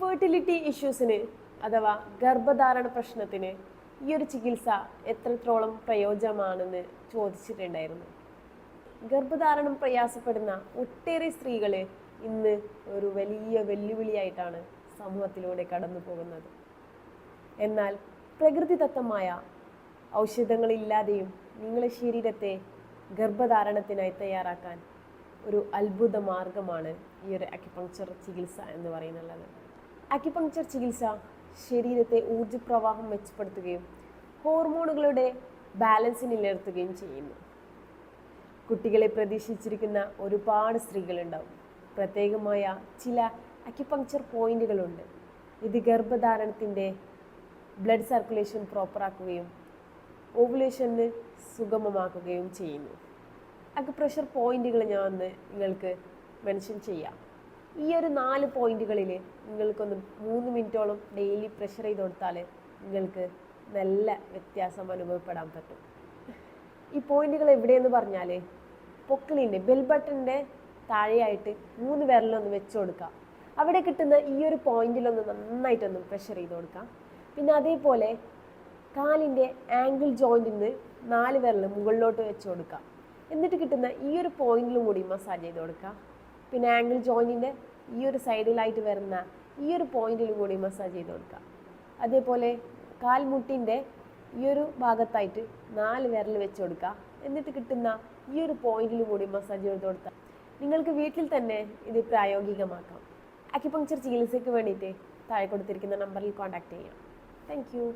Fertility ഇഷ്യൂസിന് അഥവാ ഗർഭധാരണ പ്രശ്നത്തിന് ഈ ഒരു ചികിത്സ എത്രത്തോളം പ്രയോജനമാണെന്ന് ചോദിച്ചിട്ടുണ്ടായിരുന്നു. ഗർഭധാരണം പ്രയാസപ്പെടുന്ന ഒട്ടേറെ സ്ത്രീകൾ ഇന്ന് ഒരു വലിയ വെല്ലുവിളിയായിട്ടാണ് സമൂഹത്തിലൂടെ കടന്നു പോകുന്നത്. എന്നാൽ പ്രകൃതിദത്തമായ ഔഷധങ്ങളില്ലാതെയും നിങ്ങളുടെ ശരീരത്തെ ഗർഭധാരണത്തിനായി തയ്യാറാക്കാൻ ഒരു അത്ഭുത മാർഗമാണ് ഈ ഒരു അക്യുപങ്ക്ചർ ചികിത്സ എന്ന് പറയുന്നുള്ളത്. അക്യുപങ്ക്ചർ ചികിത്സ ശരീരത്തെ ഊർജപ്രവാഹം മെച്ചപ്പെടുത്തുകയും ഹോർമോണുകളുടെ ബാലൻസ് നിലനിർത്തുകയും ചെയ്യുന്നു. കുട്ടികളെ പ്രതീക്ഷിച്ചിരിക്കുന്ന ഒരുപാട് സ്ത്രീകളുണ്ടാവും. പ്രത്യേകമായ ചില അക്യുപങ്ക്ചർ പോയിന്റുകളുണ്ട് ഇത് ഗർഭധാരണത്തിന്റെ ബ്ലഡ് സർക്കുലേഷൻ പ്രോപ്പറാക്കുകയും ഓവുലേഷന് സുഗമമാക്കുകയും ചെയ്യുന്നു. അക്യുപ്രഷർ പോയിന്റുകൾ ഞാൻ ഒന്ന് നിങ്ങൾക്ക് മെൻഷൻ ചെയ്യാം. ഈ ഒരു നാല് പോയിന്റുകളിൽ നിങ്ങൾക്കൊന്ന് മൂന്ന് മിനിറ്റോളം ഡെയിലി പ്രഷർ ചെയ്ത് കൊടുത്താൽ നിങ്ങൾക്ക് നല്ല വ്യത്യാസം അനുഭവപ്പെടാൻ പറ്റും. ഈ പോയിന്റുകൾ എവിടെയെന്ന് പറഞ്ഞാൽ പൊക്കിളിന്റെ ബെൽ ബട്ടന്റെ താഴെയായിട്ട് മൂന്ന് വിരലൊന്ന് വെച്ച് കൊടുക്കുക. അവിടെ കിട്ടുന്ന ഈ ഒരു പോയിന്റിലൊന്ന് നന്നായിട്ടൊന്ന് പ്രഷർ ചെയ്ത് കൊടുക്കാം പിന്നെ അതേപോലെ കാലിന്റെ ആംഗിൾ ജോയിന്റിൽ നിന്ന് നാല് വിരൽ മുകളിലോട്ട് വെച്ച് കൊടുക്കാം എന്നിട്ട് കിട്ടുന്ന ഈ ഒരു പോയിന്റിലും കൂടി മസാജ് ചെയ്ത് കൊടുക്കുക. പിന്നെ ആംഗിൾ ജോയിന്റിന്റെ ഈ ഒരു സൈഡിലായിട്ട് വരുന്ന ഈ ഒരു പോയിന്റിൽ കൂടി മസാജ് ചെയ്ത് കൊടുക്കുക. അതേപോലെ കാൽമുട്ടിന്റെ ഈ ഒരു ഭാഗത്തായിട്ട് നാല് വിരൽ വെച്ച് കൊടുക്കുക. എന്നിട്ട് കിട്ടുന്ന ഈ ഒരു പോയിന്റിൽ കൂടി മസാജ് ചെയ്ത് കൊടുത്താൽ നിങ്ങൾക്ക് വീട്ടിൽ തന്നെ ഇത് പ്രായോഗികമാക്കാം. അക്യുപങ്ക്ചർ ചികിത്സയ്ക്ക് വേണ്ടിയിട്ട് താഴെ കൊടുത്തിരിക്കുന്ന നമ്പറിൽ കോൺടാക്ട് ചെയ്യാം. താങ്ക്